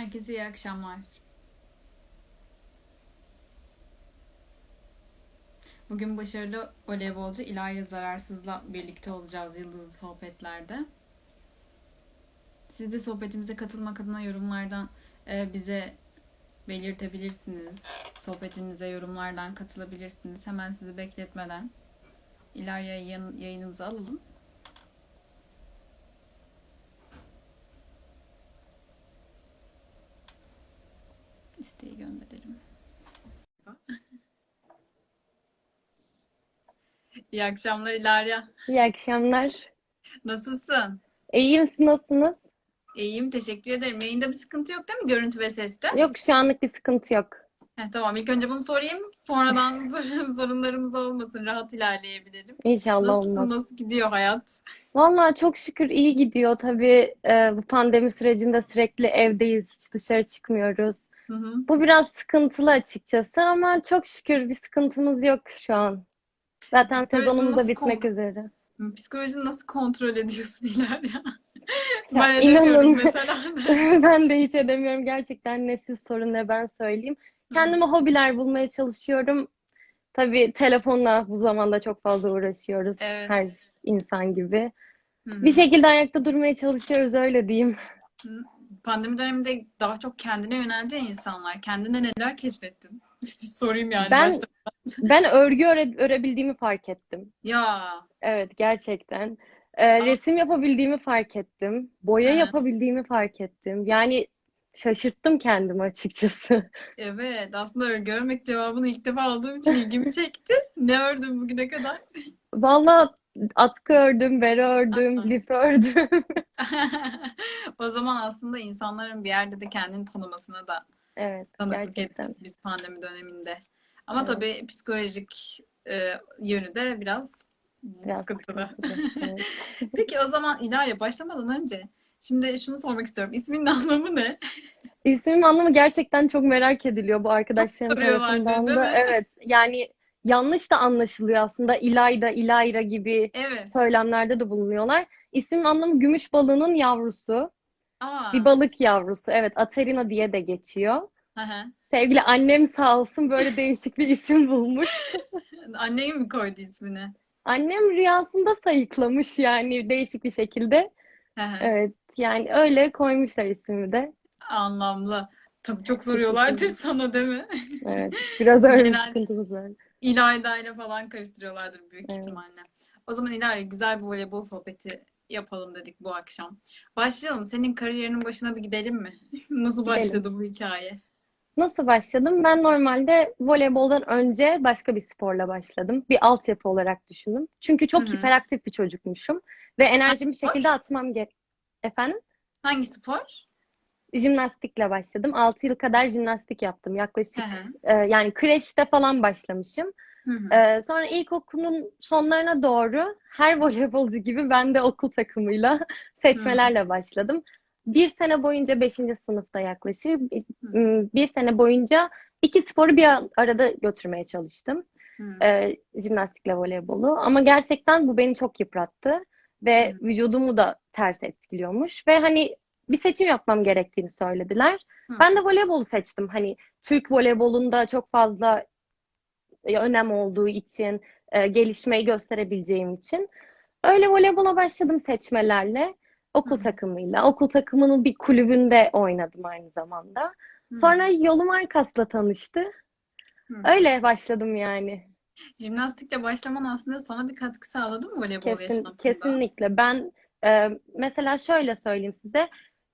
Herkese iyi akşamlar. Bugün başarılı voleybolcu İlayda Zararsız'la birlikte olacağız Yıldızlı Sohbetler'de. Siz de sohbetimize katılmak adına yorumlardan e, bize belirtebilirsiniz. Sohbetinize yorumlardan katılabilirsiniz. Hemen sizi bekletmeden İlayda'yı yayın, yayınımıza alalım. İyi akşamlar İlarya. İyi akşamlar. Nasılsın? İyiyim, siz nasılsınız? İyiyim, teşekkür ederim. Yayında bir sıkıntı yok değil mi? Görüntü ve seste. Yok, şu anlık bir sıkıntı yok. Heh, tamam, ilk önce bunu sorayım. Sonradan sor- sorunlarımız olmasın. Rahat ilerleyebilelim. İnşallah Nasılsın? olmaz. Nasıl gidiyor hayat? Vallahi çok şükür iyi gidiyor. Tabii e, bu pandemi sürecinde sürekli evdeyiz, hiç dışarı çıkmıyoruz. Hı hı. Bu biraz sıkıntılı açıkçası ama çok şükür bir sıkıntımız yok şu an. Zaten sezonumuz da bitmek üzere. Psikolojini nasıl kontrol ediyorsun İlarya? Ya Ben inanın mesela. ben de hiç edemiyorum. Gerçekten ne siz sorun ne ben söyleyeyim. Kendime hobiler bulmaya çalışıyorum. Tabii telefonla bu zamanda çok fazla uğraşıyoruz. Evet. Her insan gibi. Hı. Bir şekilde ayakta durmaya çalışıyoruz öyle diyeyim. Pandemi döneminde daha çok kendine yöneldi insanlar. Kendine neler keşfettin? Sorayım yani Ben ben örgü öre, örebildiğimi fark ettim. Ya. Evet gerçekten. Ee, resim yapabildiğimi fark ettim. Boya hı. yapabildiğimi fark ettim. Yani şaşırttım kendimi açıkçası. Evet, aslında örgü örmek cevabını ilk defa aldığım için ilgimi çekti. Ne ördün bugüne kadar? Vallahi atkı ördüm, bere ördüm, lif ördüm. O zaman aslında insanların bir yerde de kendini tanımasına da Evet, tanıklık gerçekten. ettik biz pandemi döneminde. Ama Evet, tabii psikolojik e, yönü de biraz biraz sıkıntılı. Evet. Peki o zaman İlayla başlamadan önce şimdi şunu sormak istiyorum. İsminin anlamı ne? İsmim anlamı gerçekten çok merak ediliyor bu arkadaşlarım tarafından da. mi? Evet, yani yanlış da anlaşılıyor aslında. İlayda, İlayra gibi Evet. söylemlerde de bulunuyorlar. İsmin anlamı gümüş balığının yavrusu. Bir Aa. balık yavrusu. Evet, Aterina diye de geçiyor. Hı. Sevgili annem sağ olsun böyle değişik bir isim bulmuş. Annen mi koydu ismini? Annem rüyasında sayıklamış yani değişik bir şekilde. Hı. Evet, yani öyle koymuşlar ismimi de. Anlamlı. Tabii çok soruyorlardır sana değil mi? Evet, biraz öyle bir sıkıntımız var. İlayda ile falan karıştırıyorlardır büyük Evet. ihtimalle. O zaman İlayda güzel bir voleybol sohbeti yapalım dedik bu akşam. Başlayalım. Senin kariyerinin başına bir gidelim mi? Nasıl Gidelim. başladı bu hikaye? Nasıl başladım? Ben normalde voleyboldan önce başka bir sporla başladım. Bir altyapı olarak düşündüm. Çünkü çok hı. hiperaktif bir çocukmuşum ve enerjimi bir şekilde atmam gerek. Efendim? Hangi spor? Jimnastikle başladım. 6 yıl kadar jimnastik yaptım. Yaklaşık e, yani kreşte falan başlamışım. Hı hı. E, sonra ilkokulun sonlarına doğru her voleybolcu gibi ben de okul takımıyla hı. seçmelerle başladım. Bir sene boyunca 5. sınıfta yaklaşık Hı bir sene boyunca iki sporu bir arada götürmeye çalıştım. hı. E, jimnastikle voleybolu. Ama gerçekten bu beni çok yıprattı ve Hı vücudumu da ters etkiliyormuş ve hani bir seçim yapmam gerektiğini söylediler. hı. Ben de voleybolu seçtim. Hani Türk voleybolunda çok fazla önem olduğu için, e, gelişmeyi gösterebileceğim için. Öyle voleybola başladım seçmelerle. Okul hı. takımıyla. Okul takımının bir kulübünde oynadım aynı zamanda. Hı Sonra yolum Arkas'la tanıştı. Hı. Öyle başladım yani. Jimnastikle başlaman aslında sana bir katkı sağladı mı voleybol Kesin, yaşantında? kesinlikle. Ben e, mesela şöyle söyleyeyim size.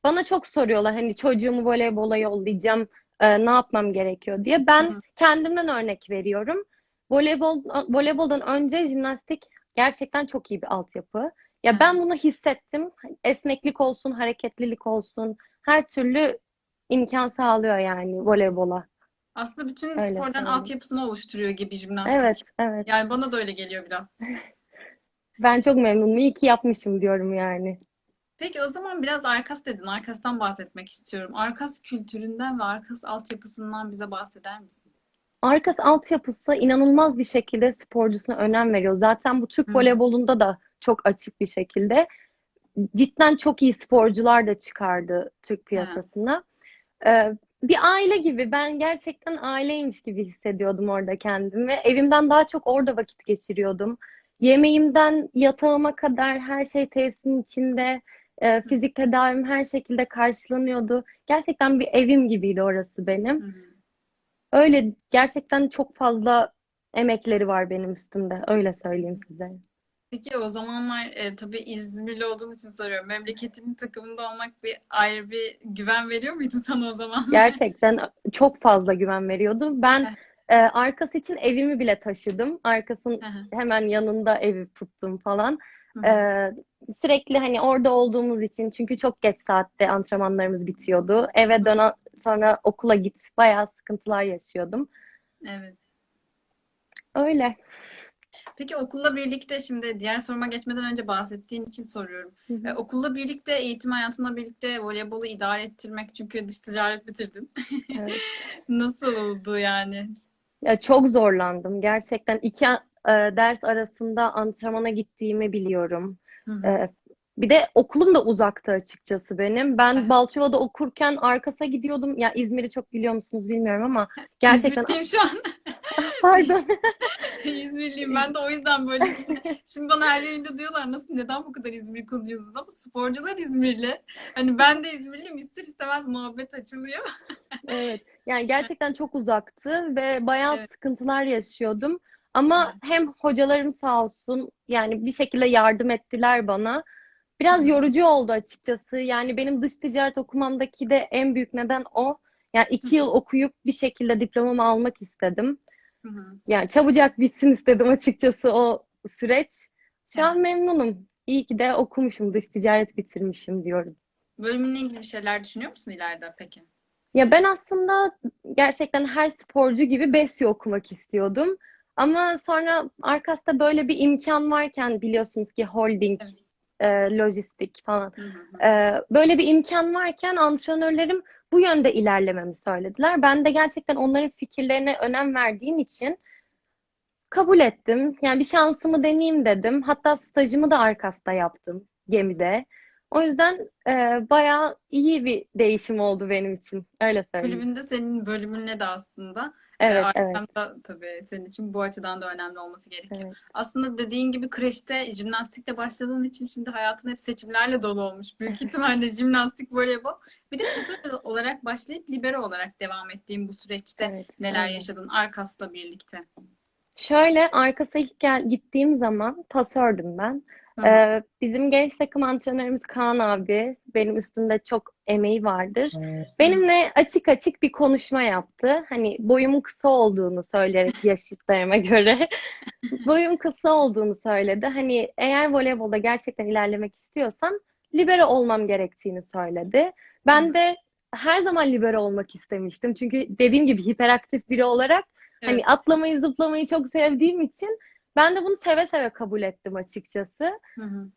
Bana çok soruyorlar hani çocuğumu voleybola yollayacağım, e, ne yapmam gerekiyor diye. Ben hı. kendimden örnek veriyorum. Voleybol, voleyboldan önce jimnastik gerçekten çok iyi bir altyapı. Ya Hı ben bunu hissettim. Esneklik olsun, hareketlilik olsun, her türlü imkan sağlıyor yani voleybola. Aslında bütün Öyle sporların söyleyeyim. altyapısını oluşturuyor gibi jimnastik. Evet, evet. Yani bana da öyle geliyor biraz. Ben çok memnunum. İyi ki yapmışım diyorum yani. Peki o zaman biraz Arkas dedin. Arkas'tan bahsetmek istiyorum. Arkas kültüründen ve Arkas altyapısından bize bahseder misin? Arkas altyapısı inanılmaz bir şekilde sporcusuna önem veriyor. Zaten bu Türk Hı. voleybolunda da çok açık bir şekilde. Cidden çok iyi sporcular da çıkardı Türk piyasasına. Ee, bir aile gibi ben gerçekten aileymiş gibi hissediyordum orada kendimi. Evimden daha çok orada vakit geçiriyordum. Yemeğimden yatağıma kadar her şey tesisin içinde. Ee, fizik tedavim her şekilde karşılanıyordu. Gerçekten bir evim gibiydi orası benim. Hı hı. Öyle gerçekten çok fazla emekleri var benim üstümde. Öyle söyleyeyim size. Peki o zamanlar e, tabii İzmirli olduğun için soruyorum. Memleketinin takımında olmak bir ayrı bir güven veriyor muydu sana o zamanlar? Gerçekten çok fazla güven veriyordu. Ben e, arkası için evimi bile taşıdım. Arkasının hemen yanında evi tuttum falan. Hı hı. Ee, sürekli hani orada olduğumuz için çünkü çok geç saatte antrenmanlarımız bitiyordu. Eve dön sonra okula git bayağı sıkıntılar yaşıyordum. Evet. Öyle. Peki okulla birlikte şimdi diğer soruma geçmeden önce bahsettiğin için soruyorum. Hı hı. E, okulla birlikte eğitim hayatına birlikte voleybolu idare ettirmek çünkü dış ticaret bitirdin. Evet. Nasıl oldu yani? Ya çok zorlandım. Gerçekten iki e, ders arasında antrenmana gittiğimi biliyorum. Hı hı. E, bir de okulum da uzaktı açıkçası benim. Ben Evet. Balçova'da okurken Arkas'a gidiyordum. Ya İzmir'i çok biliyor musunuz bilmiyorum ama gerçekten İzmirliyim şu an. pardon. İzmirliyim. Ben de o yüzden böyle şimdi bana her yayında diyorlar nasıl neden bu kadar İzmir konuşuyorsunuz ama sporcular İzmirli. Hani ben de İzmirliyim ister istemez muhabbet açılıyor. Evet. Yani gerçekten çok uzaktı ve bayağı Evet. sıkıntılar yaşıyordum. Ama hem hocalarım sağ olsun yani bir şekilde yardım ettiler bana. Biraz yorucu oldu açıkçası. Yani benim dış ticaret okumamdaki de en büyük neden o. Yani iki yıl okuyup bir şekilde diplomamı almak istedim. Yani çabucak bitsin istedim açıkçası o süreç. Şu an memnunum. İyi ki de okumuşum, dış ticaret bitirmişim diyorum. Bölümünle ilgili bir şeyler düşünüyor musun ileride peki? Ya ben aslında gerçekten her sporcu gibi BESYO okumak istiyordum. Ama sonra Arkas'ta böyle bir imkan varken biliyorsunuz ki holding, Evet. e, lojistik falan. Hı hı. E, böyle bir imkan varken antrenörlerim bu yönde ilerlememi söylediler. Ben de gerçekten onların fikirlerine önem verdiğim için kabul ettim. Yani bir şansımı deneyeyim dedim. Hatta stajımı da Arkas'ta yaptım gemide. O yüzden e, bayağı iyi bir değişim oldu benim için. Öyle söyleyeyim. Kulübünde senin bölümünle de aslında Evet, e, evet, arkamda tabii senin için bu açıdan da önemli olması gerekiyor. evet. Aslında dediğin gibi kreşte jimnastikle başladığın için şimdi hayatın hep seçimlerle dolu olmuş. Büyük ihtimalle jimnastik, voleybol. Bir de kısa olarak başlayıp libero olarak devam ettiğin bu süreçte Evet, neler aynen. yaşadın Arkas'la birlikte? Şöyle arkası ilk gel gittiğim zaman pasördüm ben. Ee, bizim genç takım antrenörümüz Kaan abi benim üstümde çok emeği vardır. Benimle açık açık bir konuşma yaptı. Hani boyumun kısa olduğunu söyleyerek yaşıtlarıma göre boyum kısa olduğunu söyledi. Hani eğer voleybolda gerçekten ilerlemek istiyorsam libero olmam gerektiğini söyledi. Ben de her zaman libero olmak istemiştim. Çünkü dediğim gibi hiperaktif biri olarak Evet. Hani atlamayı, zıplamayı çok sevdiğim için ben de bunu seve seve kabul ettim açıkçası. Hı hı.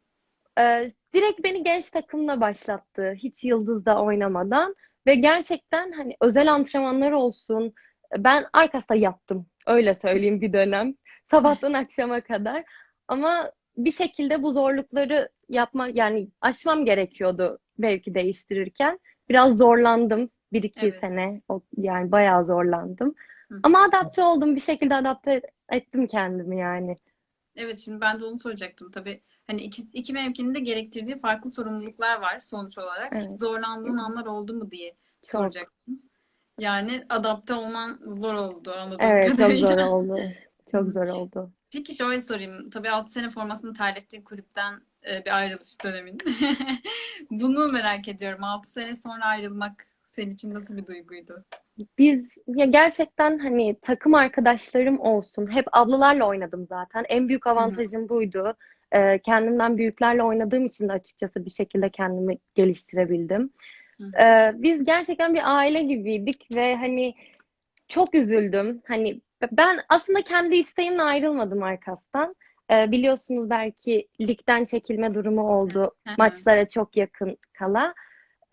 Ee, direkt beni genç takımla başlattı. Hiç yıldızda oynamadan. Ve gerçekten hani özel antrenmanlar olsun. Ben arkasında yattım. Öyle söyleyeyim bir dönem. Sabahtan akşama kadar. Ama bir şekilde bu zorlukları yapma yani aşmam gerekiyordu belki değiştirirken. Biraz zorlandım. Bir iki Evet. sene. Yani bayağı zorlandım. Hı. Ama adapte oldum. Bir şekilde adapte ettim kendimi yani. Evet şimdi ben de onu soracaktım. Tabii hani iki, iki mevkinin de gerektirdiği farklı sorumluluklar var sonuç olarak. Hiç Evet. zorlandığın anlar oldu mu diye Çok. soracaktım. Yani adapte olman zor oldu anladığım Evet, çok kadarıyla. zor oldu. Çok zor oldu. Peki şöyle sorayım. Tabii 6 sene formasını terlettiğin kulüpten e, bir ayrılış dönemin. Bunu merak ediyorum. 6 sene sonra ayrılmak senin için nasıl bir duyguydu? Biz ya gerçekten hani takım arkadaşlarım olsun. Hep ablalarla oynadım zaten. En büyük avantajım buydu. Ee, kendimden büyüklerle oynadığım için de açıkçası bir şekilde kendimi geliştirebildim. Hı. Ee, biz gerçekten bir aile gibiydik ve hani çok üzüldüm. Hani ben aslında kendi isteğimle ayrılmadım Arkas'tan. Ee, biliyorsunuz belki ligden çekilme durumu oldu. Hı hı. Maçlara çok yakın kala.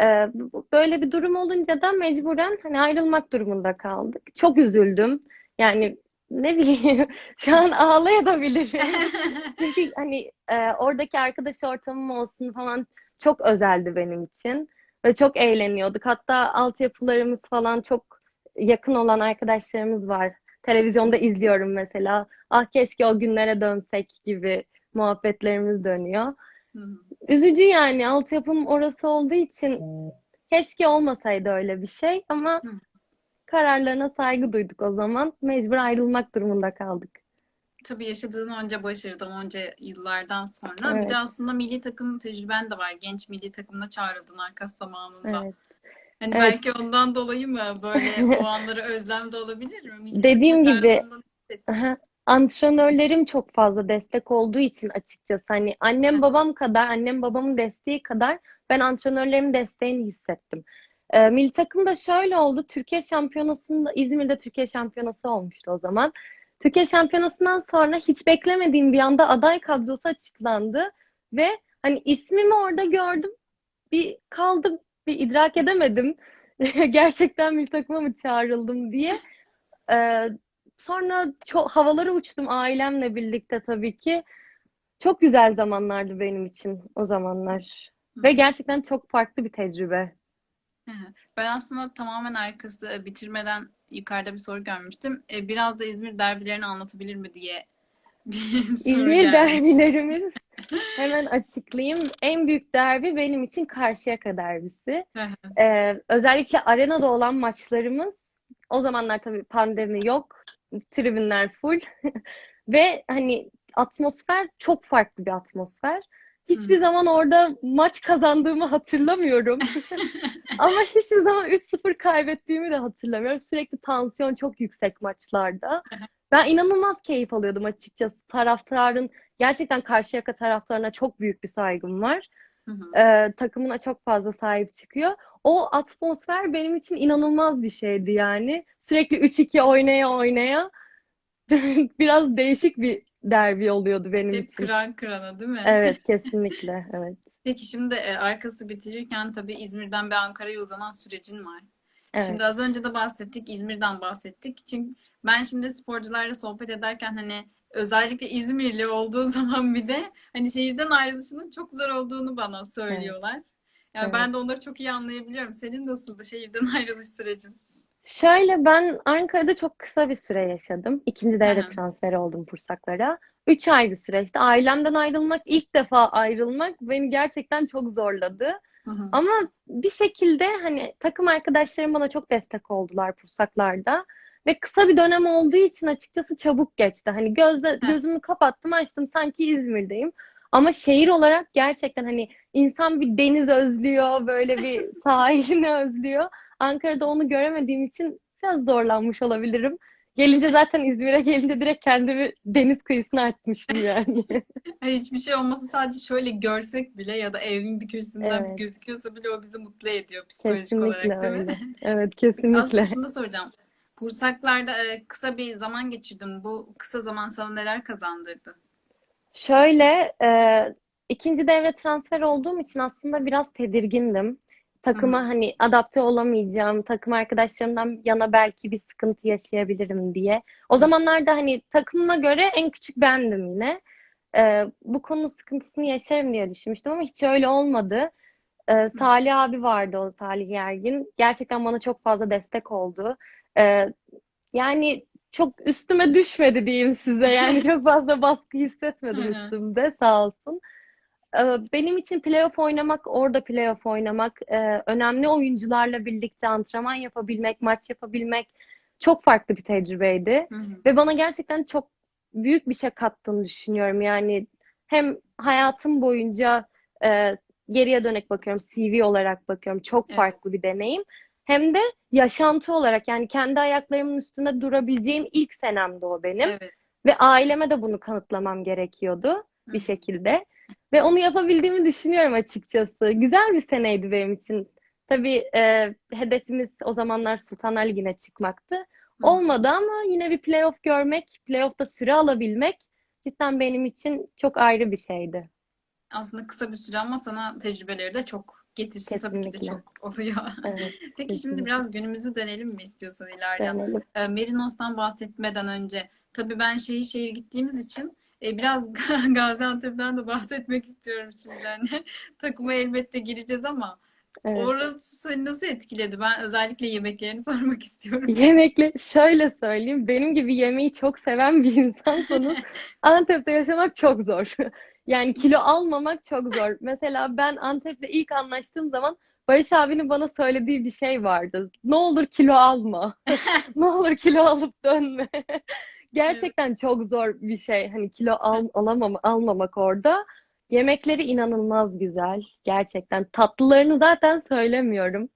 Ee, böyle bir durum olunca da mecburen hani ayrılmak durumunda kaldık. Çok üzüldüm. Yani ne bileyim şu an ağlayabilirim. Çünkü hani e, oradaki arkadaş ortamım olsun falan çok özeldi benim için. Ve çok eğleniyorduk. Hatta altyapılarımız falan çok yakın olan arkadaşlarımız var. Televizyonda izliyorum mesela. Ah keşke o günlere dönsek gibi muhabbetlerimiz dönüyor. Üzücü yani altyapım orası olduğu için keşke olmasaydı öyle bir şey ama kararlarına saygı duyduk o zaman. Mecbur ayrılmak durumunda kaldık. Tabii yaşadığın onca başarıdan, onca yıllardan sonra bir Evet. de aslında milli takım tecrüben de var. Genç milli takımına çağrıldın Arkas zamanında. Evet. Hani Evet. belki ondan dolayı mı böyle o anları özlem de olabilir mi? Milli Dediğim gibi? Aha. Antrenörlerim çok fazla destek olduğu için açıkçası hani annem babam kadar, annem babamın desteği kadar ben antrenörlerimin desteğini hissettim. Ee, milli takım da şöyle oldu. Türkiye Şampiyonası'nda İzmir'de Türkiye Şampiyonası olmuştu o zaman. Türkiye Şampiyonası'ndan sonra hiç beklemediğim bir anda aday kadrosu açıklandı ve hani ismimi orada gördüm. Bir kaldım, bir idrak edemedim. Gerçekten milli takıma mı çağrıldım diye. Ee, Sonra çok havalara uçtum ailemle birlikte tabii ki. Çok güzel zamanlardı benim için o zamanlar. Ve gerçekten çok farklı bir tecrübe. Ben aslında tamamen arkası bitirmeden yukarıda bir soru görmüştüm. E, Biraz da İzmir derbilerini anlatabilir mi diye İzmir derbilerimiz hemen açıklayayım. En büyük derbi benim için Karşıyaka derbisi. Ee, özellikle arenada olan maçlarımız o zamanlar tabii pandemi yok. Tribünler full. Ve hani atmosfer çok farklı bir atmosfer. Hiçbir Hı. zaman orada maç kazandığımı hatırlamıyorum. Ama hiçbir zaman 3-0 kaybettiğimi de hatırlamıyorum. Sürekli tansiyon çok yüksek maçlarda. Ben inanılmaz keyif alıyordum açıkçası. Taraftarın gerçekten Karşıyaka taraftarına çok büyük bir saygım var. Hı hı. Ee, takımına çok fazla sahip çıkıyor. O atmosfer benim için inanılmaz bir şeydi yani. Sürekli 3-2 oynaya oynaya biraz değişik bir derbi oluyordu benim Hep için. kıran kırana değil mi? Evet, kesinlikle. Evet. Peki şimdi e, arkası bitirirken tabii İzmir'den bir Ankara'ya uzanan sürecin var. Evet. Şimdi az önce de bahsettik, İzmir'den bahsettik. Çünkü ben şimdi sporcularla sohbet ederken hani özellikle İzmirli olduğu zaman bir de hani şehirden ayrılışının çok zor olduğunu bana söylüyorlar. Yani Evet. ben de onları çok iyi anlayabiliyorum. Senin nasıldı şehirden ayrılış sürecin? Şöyle ben Ankara'da çok kısa bir süre yaşadım. İkinci devre hı. transferi oldum Pursaklara. Üç ay bir süreçti. Ailemden ayrılmak, ilk defa ayrılmak beni gerçekten çok zorladı. Hı hı. Ama bir şekilde hani takım arkadaşlarım bana çok destek oldular Pursaklar'da. Ve kısa bir dönem olduğu için açıkçası çabuk geçti. Hani gözle, gözümü kapattım açtım sanki İzmir'deyim. Ama şehir olarak gerçekten hani insan bir deniz özlüyor, böyle bir sahilini özlüyor. Ankara'da onu göremediğim için biraz zorlanmış olabilirim. Gelince zaten İzmir'e gelince direkt kendimi deniz kıyısına atmıştım yani. Hani hiçbir şey olmasa sadece şöyle görsek bile ya da evin bir köşesinden Evet. gözüküyorsa bile o bizi mutlu ediyor psikolojik olarak Kesinlikle değil mi? öyle. Evet, Aslında kesinlikle. şunu da soracağım. Bursaklar'da e, kısa bir zaman geçirdim. Bu kısa zaman sana neler kazandırdı? Şöyle, e, ikinci devre transfer olduğum için aslında biraz tedirgindim. Takıma hı. hani adapte olamayacağım, takım arkadaşlarımdan yana belki bir sıkıntı yaşayabilirim diye. O zamanlarda hani takımıma göre en küçük bendim yine. E, bu konu sıkıntısını yaşarım diye düşünmüştüm ama hiç öyle olmadı. E. Salih abi vardı o Salih Yergin. Gerçekten bana çok fazla destek oldu. E, yani çok üstüme düşmedi diyeyim size. Yani çok fazla baskı hissetmedim üstümde sağ olsun. Ee, Benim için playoff oynamak, orada playoff oynamak, e, önemli oyuncularla birlikte antrenman yapabilmek, maç yapabilmek çok farklı bir tecrübeydi. Hı hı. Ve bana gerçekten çok büyük bir şey kattığını düşünüyorum. Yani hem hayatım boyunca e, geriye dönük bakıyorum, CV olarak bakıyorum. Çok Evet. farklı bir deneyim. Hem de yaşantı olarak yani kendi ayaklarımın üstünde durabileceğim ilk senemdi o benim. Evet. Ve aileme de bunu kanıtlamam gerekiyordu Hı bir şekilde. Ve onu yapabildiğimi düşünüyorum açıkçası. Güzel bir seneydi benim için. Tabii e, hedefimiz o zamanlar Sultanlar Ligi'ne çıkmaktı. Hı. Olmadı ama yine bir playoff görmek, playoff'ta süre alabilmek cidden benim için çok ayrı bir şeydi. Aslında kısa bir süre ama sana tecrübeleri de çok getirisi tabii ki de çok oluyor. Evet, Peki şimdi kesinlikle. biraz günümüzü dönelim mi istiyorsan? Dönelim. E, Merinos'tan bahsetmeden önce tabii ben şehir şehir gittiğimiz için e, biraz Gaziantep'ten de bahsetmek istiyorum şimdi. Hani takıma elbette gireceğiz ama Evet. Orası seni nasıl etkiledi? Ben özellikle yemeklerini sormak istiyorum. Yemekle şöyle söyleyeyim. Benim gibi yemeği çok seven bir insansanız Antep'te yaşamak çok zor. Yani kilo almamak çok zor. Mesela ben Antep'te ilk anlaştığım zaman Barış abinin bana söylediği bir şey vardı. Ne olur kilo alma. Ne olur kilo alıp dönme. Gerçekten çok zor bir şey. Hani kilo al, alamam, almamak orada. Yemekleri inanılmaz güzel. Gerçekten. Tatlılarını zaten söylemiyorum.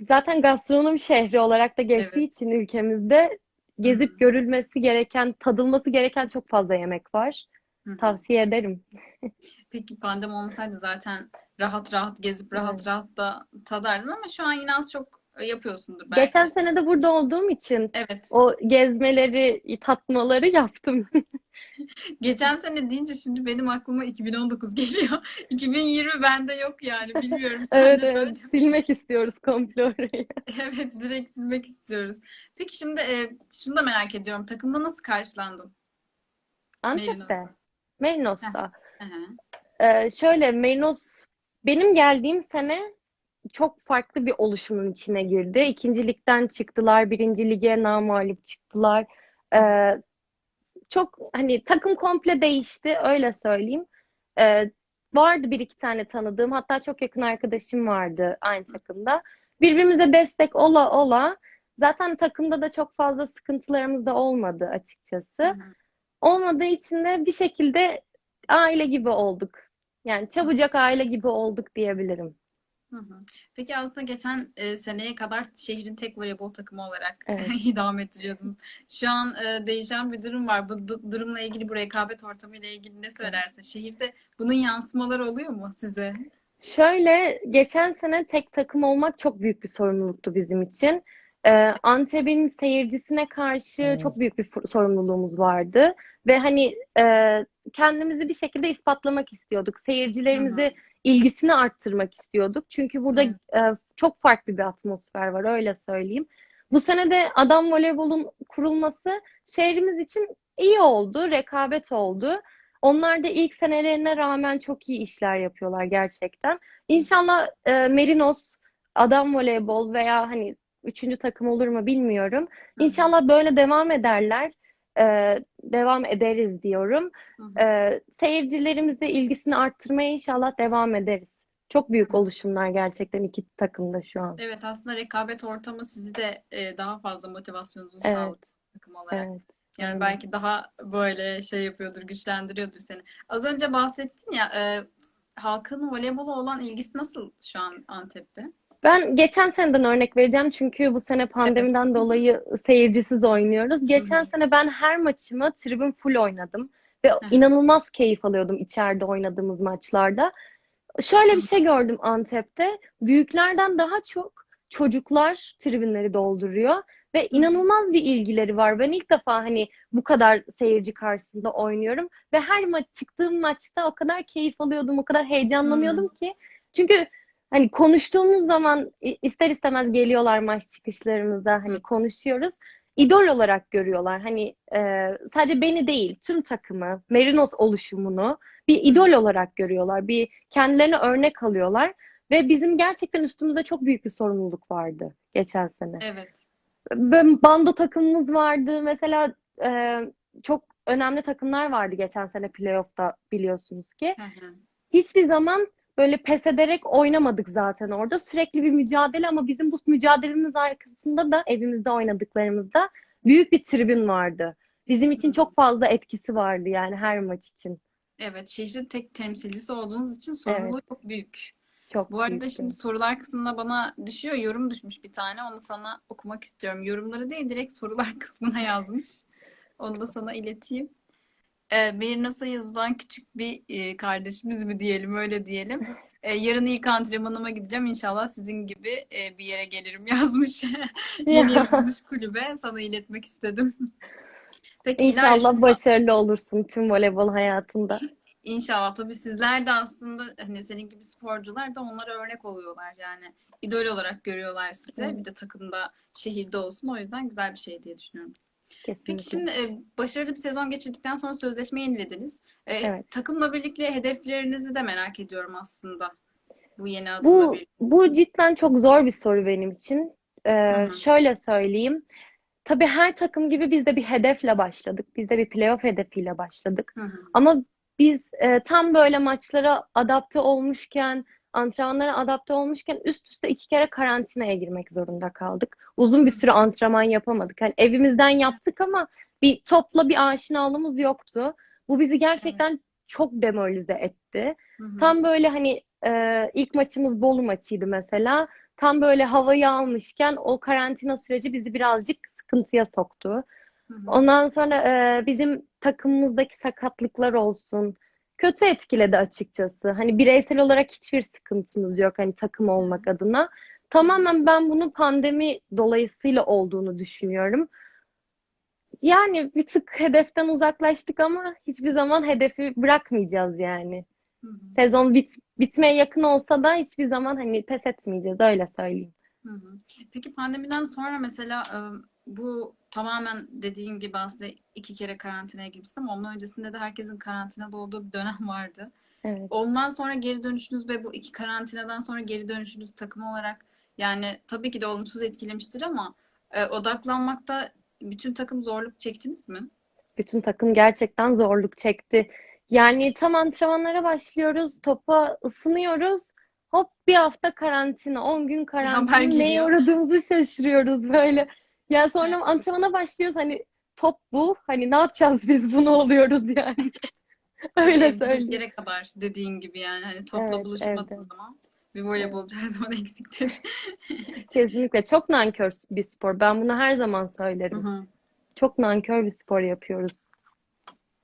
Zaten gastronomi şehri olarak da geçtiği Evet. için ülkemizde gezip görülmesi gereken, tadılması gereken çok fazla yemek var. Hı. Tavsiye ederim. Peki pandemi olmasaydı zaten rahat rahat gezip rahat Evet. rahat da tadardın ama şu an yine az çok yapıyorsundur belki. Geçen sene de burada olduğum için Evet. o gezmeleri, tatmaları yaptım. Geçen sene deyince şimdi benim aklıma 2019 geliyor. 2020 bende yok yani. Bilmiyorum Evet, sende de evet. öyle mi? Silmek istiyoruz komple orayı. Evet, direkt silmek istiyoruz. Peki şimdi e, şunu da merak ediyorum. Takımda nasıl karşılandın? Antep'te, Hı. Ee, şöyle Merinos benim geldiğim sene çok farklı bir oluşumun içine girdi. İkinci ligden çıktılar, birinci lige namağlup çıktılar. Ee, çok hani takım komple değişti öyle söyleyeyim. Ee, vardı bir iki tane tanıdığım hatta çok yakın arkadaşım vardı aynı takımda. Birbirimize destek ola ola zaten takımda da çok fazla sıkıntılarımız da olmadı açıkçası. Hı. Olmadığı için de bir şekilde aile gibi olduk. Yani çabucak aile gibi olduk diyebilirim. Hı hı. Peki aslında geçen e, seneye kadar şehrin tek voleybol takımı olarak Evet. idame ettiriyordunuz. Şu an e, değişen bir durum var. Bu du- durumla ilgili, bu rekabet ortamıyla ilgili ne söylersin? Şehirde bunun yansımaları oluyor mu size? Şöyle geçen sene tek takım olmak çok büyük bir sorumluluktu bizim için. Ee, Antep'in seyircisine karşı çok büyük bir sorumluluğumuz vardı ve hani e, kendimizi bir şekilde ispatlamak istiyorduk. Seyircilerimizi ilgisini arttırmak istiyorduk. Çünkü burada e, çok farklı bir atmosfer var öyle söyleyeyim. Bu sene de adam voleybolun kurulması şehrimiz için iyi oldu, rekabet oldu. Onlar da ilk senelerine rağmen çok iyi işler yapıyorlar gerçekten. İnşallah e, Merinos, adam voleybol veya hani üçüncü takım olur mu bilmiyorum. İnşallah böyle devam ederler. E, devam ederiz diyorum. Hı hı. E, seyircilerimizde ilgisini arttırmaya inşallah devam ederiz. Çok büyük oluşumlar gerçekten iki takımda şu an. Evet aslında rekabet ortamı sizi de e, daha fazla motivasyonunuzu Evet, sağlıyor takım olarak. evet, Yani belki daha böyle şey yapıyordur, güçlendiriyordur seni. Az önce bahsettin ya, e, halkın voleybola olan ilgisi nasıl şu an Antep'te? Ben geçen seneden örnek vereceğim çünkü bu sene pandemiden dolayı seyircisiz oynuyoruz. Geçen sene ben her maçımı tribün full oynadım ve inanılmaz keyif alıyordum içeride oynadığımız maçlarda. Şöyle bir şey gördüm Antep'te. Büyüklerden daha çok çocuklar tribünleri dolduruyor ve inanılmaz bir ilgileri var. Ben ilk defa hani bu kadar seyirci karşısında oynuyorum ve her maç çıktığım maçta o kadar keyif alıyordum, o kadar heyecanlanıyordum ki. Çünkü hani konuştuğumuz zaman ister istemez geliyorlar maç çıkışlarımızda hani konuşuyoruz. İdol olarak görüyorlar. Hani e, sadece beni değil, tüm takımı, Merinos oluşumunu bir idol olarak görüyorlar. Bir kendilerine örnek alıyorlar ve bizim gerçekten üstümüzde çok büyük bir sorumluluk vardı geçen sene. Evet. Böyle bando takımımız vardı. Mesela e, çok önemli takımlar vardı geçen sene playoff'ta biliyorsunuz ki. Hı hı. Hiçbir zaman böyle pes ederek oynamadık zaten orada. Sürekli bir mücadele ama bizim bu mücadelemiz arkasında da evimizde oynadıklarımızda büyük bir tribün vardı. Bizim için çok fazla etkisi vardı yani her maç için. Evet, şehrin tek temsilcisi olduğunuz için Evet, sorumluluğu çok büyük. çok Bu arada büyüktü. şimdi sorular kısmına bana düşüyor. Yorum düşmüş bir tane. Onu sana okumak istiyorum. Yorumları değil, direkt sorular kısmına yazmış. Onu da sana ileteyim. E, Merinos'a yazılan küçük bir e, kardeşimiz mi diyelim, öyle diyelim. E, yarın ilk antrenmanıma gideceğim. İnşallah sizin gibi e, bir yere gelirim yazmış. Yeni Ya, yazılmış kulübe. Sana iletmek istedim. Peki İnşallah şunu da başarılı olursun tüm voleybol hayatında. İnşallah tabii sizler de aslında hani senin gibi sporcular da onlara örnek oluyorlar yani idol olarak görüyorlar sizi. Bir de takımda şehirde olsun o yüzden güzel bir şey diye düşünüyorum. Peki kesinlikle. şimdi e, başarılı bir sezon geçirdikten sonra sözleşme yenilediniz. E, Evet. takımla birlikte hedeflerinizi de merak ediyorum aslında. Bu yeni adımla Bu bir. bu cidden çok zor bir soru benim için. Ee, şöyle söyleyeyim. Tabii her takım gibi biz de bir hedefle başladık. Biz de bir playoff hedefiyle başladık. Hı hı. Ama biz e, tam böyle maçlara adapte olmuşken, antrenmanlara adapte olmuşken üst üste iki kere karantinaya girmek zorunda kaldık. Uzun bir süre antrenman yapamadık. Hani evimizden yaptık ama bir topla bir aşinalığımız yoktu. Bu bizi gerçekten çok demoralize etti. Hı hı. Tam böyle hani e, ilk maçımız Bolu maçıydı mesela. Tam böyle havayı almışken o karantina süreci bizi birazcık sıkıntıya soktu. Hı hı. Ondan sonra e, bizim takımımızdaki sakatlıklar olsun. Kötü etkiledi açıkçası. Hani bireysel olarak hiçbir sıkıntımız yok hani takım olmak adına. Tamamen ben bunu pandemi dolayısıyla olduğunu düşünüyorum. Yani bir tık hedeften uzaklaştık ama hiçbir zaman hedefi bırakmayacağız yani. Hı hı. Sezon bit, bitmeye yakın olsa da hiçbir zaman hani pes etmeyeceğiz öyle söyleyeyim. Hı hı. Peki pandemiden sonra mesela bu tamamen dediğin gibi aslında iki kere karantinaya girmişsin ama onun öncesinde de herkesin karantinada olduğu bir dönem vardı. Evet. Ondan sonra geri dönüşünüz ve bu iki karantinadan sonra geri dönüşünüz takım olarak yani tabii ki de olumsuz etkilemiştir ama e, odaklanmakta bütün takım zorluk çektiniz mi? Bütün takım gerçekten zorluk çekti. Yani tam antrenmanlara başlıyoruz, topa ısınıyoruz. Hop bir hafta karantina, 10 gün karantina. Neye uğradığımızı şaşırıyoruz böyle. Ya sonra Evet. antrenmana başlıyoruz hani top bu. Hani ne yapacağız biz bunu oluyoruz yani. Öyle söyleyeyim. yere kadar dediğin gibi yani hani topla Evet, buluşmadığın evde. zaman bir voleybolcu her zaman eksiktir. Kesinlikle çok nankör bir spor. Ben bunu her zaman Hı söylerim. hı. Çok nankör bir spor yapıyoruz.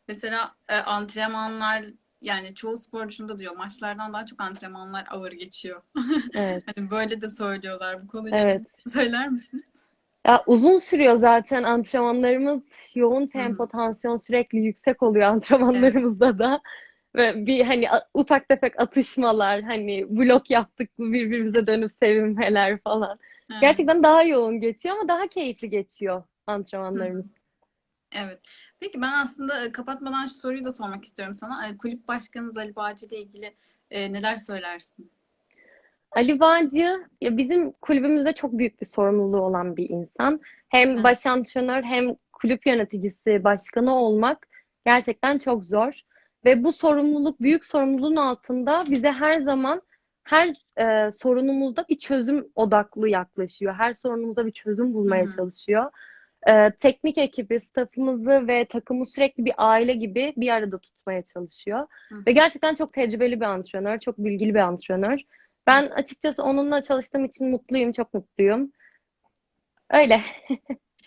Mesela e, antrenmanlar yani çoğu sporcunda diyor maçlardan daha çok antrenmanlar ağır geçiyor. Evet, Hani böyle de söylüyorlar. Bu konuyla evet. söyler misin? Ya uzun sürüyor zaten antrenmanlarımız. Yoğun tempo, tansiyon sürekli yüksek oluyor antrenmanlarımızda da. Ve bir hani ufak tefek atışmalar, hani blok yaptık birbirimize dönüp sevinmeler falan. Gerçekten daha yoğun geçiyor ama daha keyifli geçiyor antrenmanlarımız. Evet. Peki ben aslında e, kapatmadan şu soruyu da sormak istiyorum sana. E, Kulüp başkanınız Ali Bağcı ile ilgili e, neler söylersin? Ali ya bizim kulübümüzde çok büyük bir sorumluluğu olan bir insan. Hem Evet. baş antrenör hem kulüp yöneticisi, başkanı olmak gerçekten çok zor. Ve bu sorumluluk, büyük sorumluluğun altında bize her zaman her e, sorunumuzda bir çözüm odaklı yaklaşıyor. Her sorunumuza bir çözüm Hı bulmaya hı. çalışıyor. E, teknik ekibi, staffımızı ve takımı sürekli bir aile gibi bir arada tutmaya çalışıyor. Hı Ve hı. gerçekten çok tecrübeli bir antrenör, çok bilgili bir antrenör. Ben açıkçası onunla çalıştığım için mutluyum, çok mutluyum. Öyle.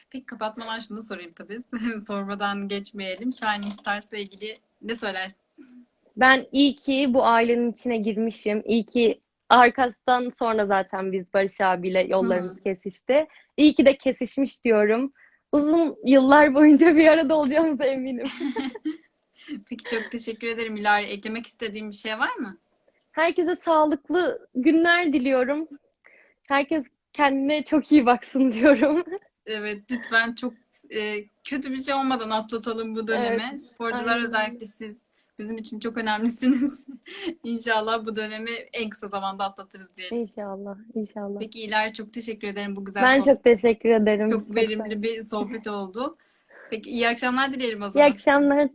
Peki kapatmadan şunu sorayım tabii. Sormadan geçmeyelim. Shining Stars ile ilgili ne söylersin? Ben iyi ki bu ailenin içine girmişim. İyi ki arkasından sonra zaten biz Barış abiyle yollarımız hı. kesişti. İyi ki de kesişmiş diyorum. Uzun yıllar boyunca bir arada olacağımıza eminim. Peki çok teşekkür ederim İlari. Eklemek istediğim bir şey var mı? Herkese sağlıklı günler diliyorum. Herkes kendine çok iyi baksın diyorum. Evet, lütfen çok e, kötü bir şey olmadan atlatalım bu Evet, dönemi. Sporcular aynen. özellikle siz bizim için çok önemlisiniz. İnşallah bu dönemi en kısa zamanda atlatırız diyelim. İnşallah, inşallah. Peki İlari çok teşekkür ederim bu güzel Ben sohbet. çok teşekkür ederim. Çok Çok verimli bir sohbet oldu. Peki iyi akşamlar dileyelim o İyi zaman. akşamlar.